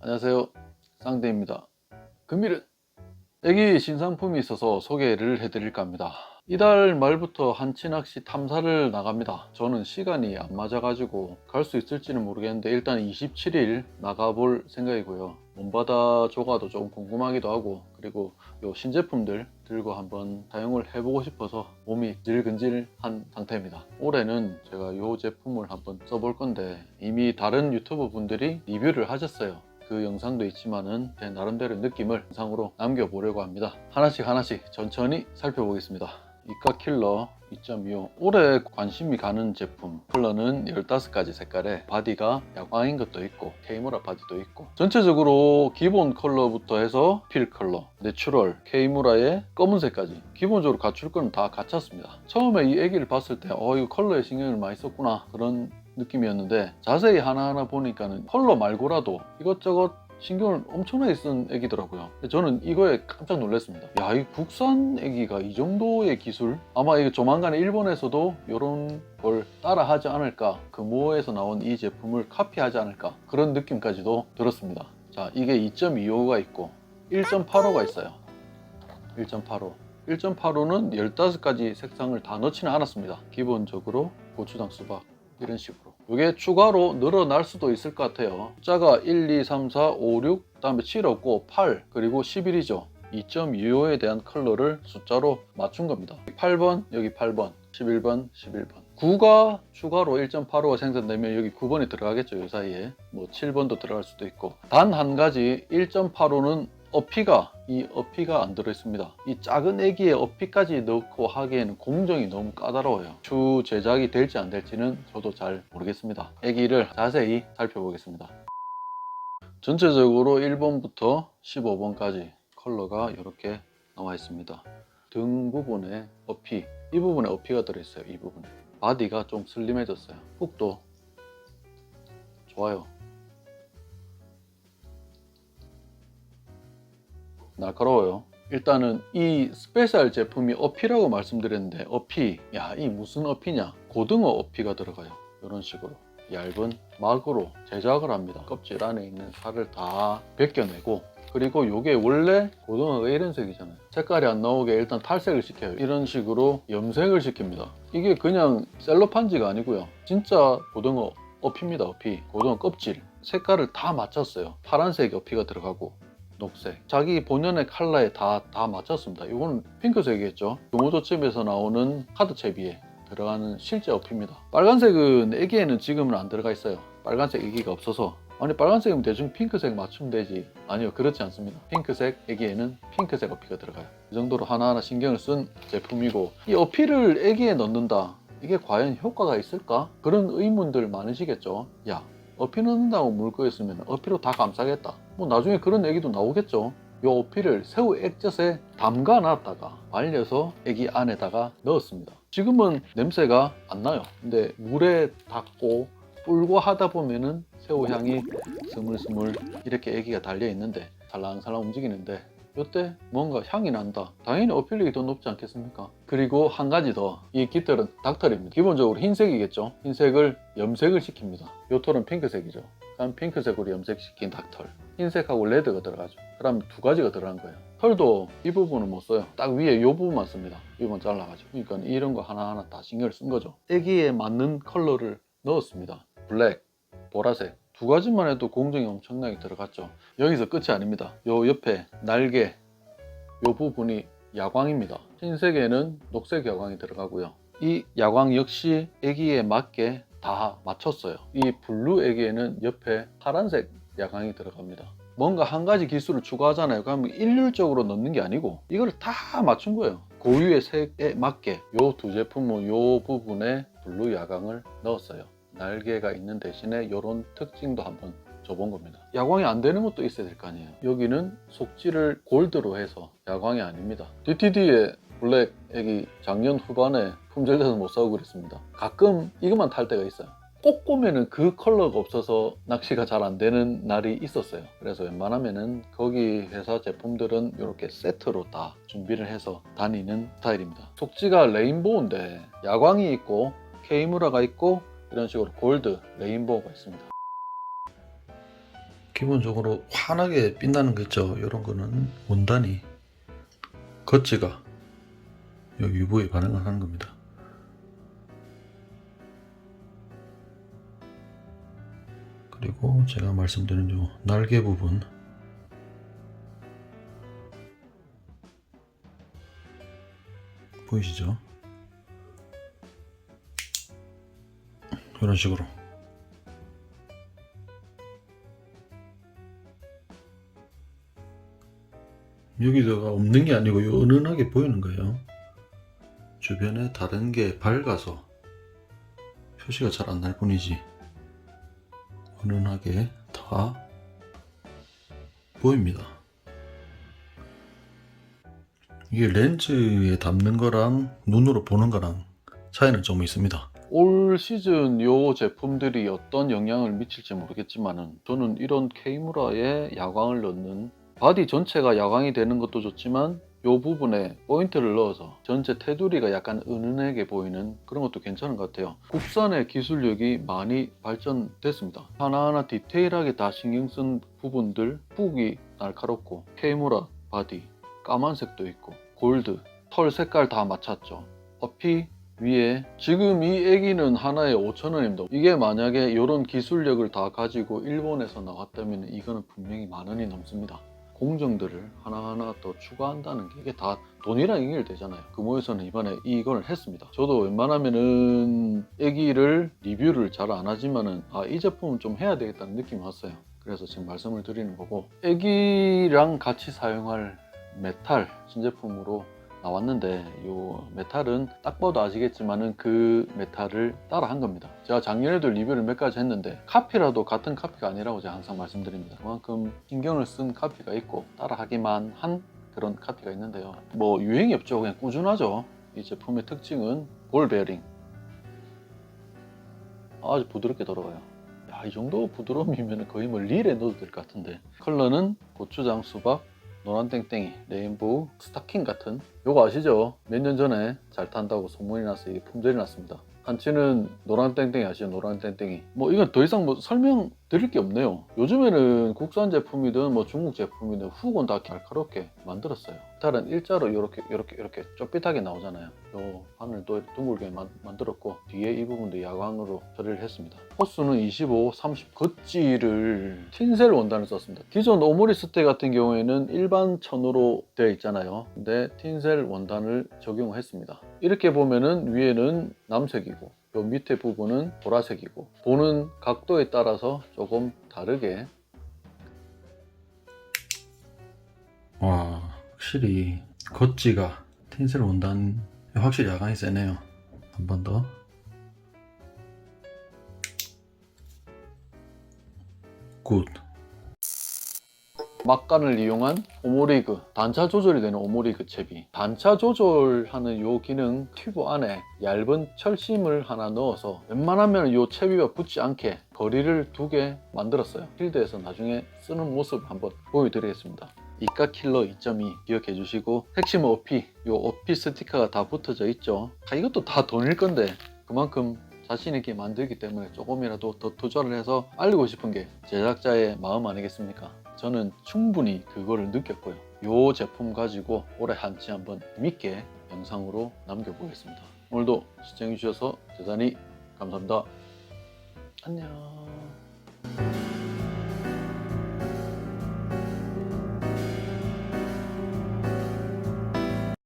안녕하세요. 쌍대입니다. 금일은 애기 신상품이 있어서 소개를 해드릴까 합니다. 이달 말부터 한치낚시 탐사를 나갑니다. 저는 시간이 안 맞아가지고 갈 수 있을지는 모르겠는데 일단 27일 나가볼 생각이고요. 몸바다 조가도 좀 궁금하기도 하고 그리고 요 신제품들 들고 한번 사용을 해보고 싶어서 몸이 질근질한 상태입니다. 올해는 제가 요 제품을 한번 써볼 건데 이미 다른 유튜버 분들이 리뷰를 하셨어요. 그 영상도 있지만은 제 나름대로 느낌을 영상으로 남겨보려고 합니다. 하나씩 하나씩 천천히 살펴보겠습니다. 이카 킬러 2.25 올해 관심이 가는 제품. 컬러는 15가지 색깔에 바디가 야광인 것도 있고 케이무라 바디도 있고. 전체적으로 기본 컬러부터 해서 필 컬러, 내추럴, 케이무라의 검은색까지. 기본적으로 갖출 거는 다 갖췄습니다. 처음에 이 애기를 봤을 때 어 이거 컬러에 신경을 많이 썼구나. 그런 느낌이었는데 자세히 하나하나 보니까는 컬러 말고라도 이것저것 신경을 엄청나게 쓴 애기더라고요. 저는 이거에 깜짝 놀랐습니다. 야, 이 국산 애기가 이 정도의 기술? 아마 이거 조만간에 일본에서도 이런 걸 따라 하지 않을까. 금호에서 나온 이 제품을 카피하지 않을까. 그런 느낌까지도 들었습니다. 자, 이게 2.25가 있고 1.85가 있어요. 1.85. 1.85는 15가지 색상을 다 넣지는 않았습니다. 기본적으로 고추장 수박 이런 식으로. 이게 추가로 늘어날 수도 있을 것 같아요. 숫자가 1, 2, 3, 4, 5, 6, 그다음에 7 없고 8 그리고 11이죠. 2.25에 대한 컬러를 숫자로 맞춘 겁니다. 8번, 여기 8번, 11번, 11번. 9가 추가로 1.85가 생산되면 여기 9번이 들어가겠죠. 이 사이에. 뭐 7번도 들어갈 수도 있고. 단 한 가지 1.85는 어피가 이 어피가 안 들어있습니다. 이 작은 애기의 어피까지 넣고 하기에는 공정이 너무 까다로워요. 추 제작이 될지 안 될지는 저도 잘 모르겠습니다. 애기를 자세히 살펴보겠습니다. 전체적으로 1번부터 15번까지 컬러가 이렇게 나와 있습니다. 등 부분에 어피, 이 부분에 어피가 들어있어요. 이 부분에. 바디가 좀 슬림해졌어요. 훅도 좋아요. 날카로워요. 일단은 이 스페셜 제품이 어피라고 말씀드렸는데 어피, 야 이 무슨 어피냐? 고등어 어피가 들어가요. 이런 식으로 얇은 막으로 제작을 합니다. 껍질 안에 있는 살을 다 벗겨내고 그리고 이게 원래 고등어가 이런 색이잖아요. 색깔이 안 나오게 일단 탈색을 시켜요. 이런 식으로 염색을 시킵니다. 이게 그냥 셀로판지가 아니고요. 진짜 고등어 어피입니다. 어피. 고등어 껍질. 색깔을 다 맞췄어요. 파란색 어피가 들어가고 녹색. 자기 본연의 컬러에 다, 다 맞췄습니다. 이거는 핑크색이겠죠. 금호조집에서 나오는 카드 채비에 들어가는 실제 어피입니다. 빨간색은 애기에는 지금은 안 들어가 있어요. 빨간색 애기가 없어서. 아니 빨간색이면 대충 핑크색 맞추면 되지. 아니요 그렇지 않습니다. 핑크색 애기에는 핑크색 어피가 들어가요. 이 정도로 하나하나 신경을 쓴 제품이고 이 어피를 애기에 넣는다. 이게 과연 효과가 있을까? 그런 의문들 많으시겠죠. 야 어피 넣는다고 물 거였으면 어피로 다 감싸겠다. 뭐 나중에 그런 얘기도 나오겠죠. 요 어피를 새우 액젓에 담가 놨다가 말려서 애기 안에다가 넣었습니다. 지금은 냄새가 안 나요. 근데 물에 닿고 불고 하다 보면은 새우 향이 스물스물 이렇게 애기가 달려 있는데 살랑살랑 움직이는데 이때 뭔가 향이 난다. 당연히 어필력이 더 높지 않겠습니까? 그리고 한 가지 더. 이 깃털은 닥털입니다. 기본적으로 흰색이겠죠? 흰색을 염색을 시킵니다. 요 털은 핑크색이죠. 그럼 핑크색으로 염색시킨 닥털. 흰색하고 레드가 들어가죠. 그럼 두 가지가 들어간 거예요. 털도 이 부분은 못 써요. 딱 위에 이 부분만 씁니다. 이건 잘라가지고. 그러니까 이런 거 하나하나 다 신경을 쓴 거죠. 애기에 맞는 컬러를 넣었습니다. 블랙, 보라색. 두 가지만 해도 공정이 엄청나게 들어갔죠. 여기서 끝이 아닙니다. 요 옆에 날개, 요 부분이 야광입니다. 흰색에는 녹색 야광이 들어가고요. 이 야광 역시 애기에 맞게 다 맞췄어요. 이 블루 애기에는 옆에 파란색 야광이 들어갑니다. 뭔가 한 가지 기술을 추가하잖아요. 그러면 일률적으로 넣는 게 아니고 이걸 다 맞춘 거예요. 고유의 색에 맞게 요 두 제품은 요 부분에 블루 야광을 넣었어요. 날개가 있는 대신에 이런 특징도 한번 줘본 겁니다. 야광이 안 되는 것도 있어야 될 거 아니에요. 여기는 속지를 골드로 해서 야광이 아닙니다. DTD의 블랙 애기 작년 후반에 품절돼서 못 사고 그랬습니다. 가끔 이것만 탈 때가 있어요. 꼭 보면은 그 컬러가 없어서 낚시가 잘 안 되는 날이 있었어요. 그래서 웬만하면은 거기 회사 제품들은 이렇게 세트로 다 준비를 해서 다니는 스타일입니다. 속지가 레인보우인데 야광이 있고 케이무라가 있고 이런 식으로 골드, 레인보우가 있습니다. 기본적으로 환하게 빛나는 거 있죠. 이런 거는 원단이 겉지가 요 유부에 반응을 하는 겁니다. 그리고 제가 말씀드린 요 날개 부분 보이시죠? 이런 식으로 여기다가 없는 게 아니고 요 은은하게 보이는 거예요. 주변에 다른 게 밝아서 표시가 잘 안 날 뿐이지 은은하게 다 보입니다. 이게 렌즈에 담는 거랑 눈으로 보는 거랑 차이는 좀 있습니다. 올 시즌 요 제품들이 어떤 영향을 미칠지 모르겠지만은 저는 이런 케이무라에 야광을 넣는 바디 전체가 야광이 되는 것도 좋지만 요 부분에 포인트를 넣어서 전체 테두리가 약간 은은하게 보이는 그런 것도 괜찮은 것 같아요. 국산의 기술력이 많이 발전됐습니다. 하나하나 디테일하게 다 신경 쓴 부분들 훅이 날카롭고 케이무라 바디 까만색도 있고 골드 털 색깔 다 맞췄죠. 어피 위에 지금 이 애기는 하나에 5,000원입니다. 이게 만약에 이런 기술력을 다 가지고 일본에서 나왔다면 이거는 분명히 만 원이 넘습니다. 공정들을 하나하나 더 추가한다는 게 이게 다 돈이랑 연결되잖아요. 금호에서는 이번에 이걸 했습니다. 저도 웬만하면은 애기를 리뷰를 잘 안 하지만은 아 이 제품은 좀 해야 되겠다는 느낌이 왔어요. 그래서 지금 말씀을 드리는 거고 애기랑 같이 사용할 메탈 신제품으로 나왔는데 요 메탈은 딱 봐도 아시겠지만은 그 메탈을 따라 한 겁니다. 제가 작년에도 리뷰를 몇 가지 했는데 카피라도 같은 카피가 아니라고 제가 항상 말씀드립니다. 그만큼 신경을 쓴 카피가 있고 따라 하기만 한 그런 카피가 있는데요. 뭐 유행이 없죠. 그냥 꾸준하죠. 이 제품의 특징은 볼 베어링. 아주 부드럽게 돌아가요. 야, 이 정도 부드러움이면 거의 뭐 릴에 넣어도 될 것 같은데. 컬러는 고추장, 수박, 노란 땡땡이, 레인보우, 스타킹 같은 요거 아시죠? 몇 년 전에 잘 탄다고 소문이 나서 이게 품절이 났습니다. 한치는 노란 땡땡이 아시죠? 노란 땡땡이. 뭐 이건 더 이상 뭐 설명 드릴 게 없네요. 요즘에는 국산 제품이든 뭐 중국 제품이든 훅은 다 날카롭게 만들었어요. 메탈은 일자로 이렇게 이렇게 이렇게 좁빗하게 나오잖아요. 요 바늘도 둥글게 만, 만들었고 뒤에 이 부분도 야광으로 처리를 했습니다. 호수는 25, 30 겉지를 틴셀 원단을 썼습니다. 기존 오모리 스테 같은 경우에는 일반 천으로 되어 있잖아요. 근데 틴셀 원단을 적용했습니다. 이렇게 보면은 위에는 남색이고 요 밑에 부분은 보라색이고 보는 각도에 따라서 조금 다르게 와 확실히 겉지가 틴셀 원단 확실히 야광이 세네요 한 번 더 굿. 막간을 이용한 오모리그 단차 조절이 되는 오모리그 채비. 단차 조절하는 요 기능 튜브 안에 얇은 철심을 하나 넣어서 웬만하면 요 채비가 붙지 않게 거리를 두게 만들었어요. 필드에서 나중에 쓰는 모습 한번 보여드리겠습니다. 이가 킬러 2.2 기억해 주시고 핵심 어피 요 어피 스티커가 다 붙어져 있죠. 아, 이것도 다 돈일 건데 그만큼 자신 있게 만들기 때문에 조금이라도 더 투자를 해서 알리고 싶은 게 제작자의 마음 아니겠습니까? 저는 충분히 그거를 느꼈고요. 이 제품 가지고 올해 한치 한번 재밌게 영상으로 남겨보겠습니다. 오늘도 시청해주셔서 대단히 감사합니다. 안녕.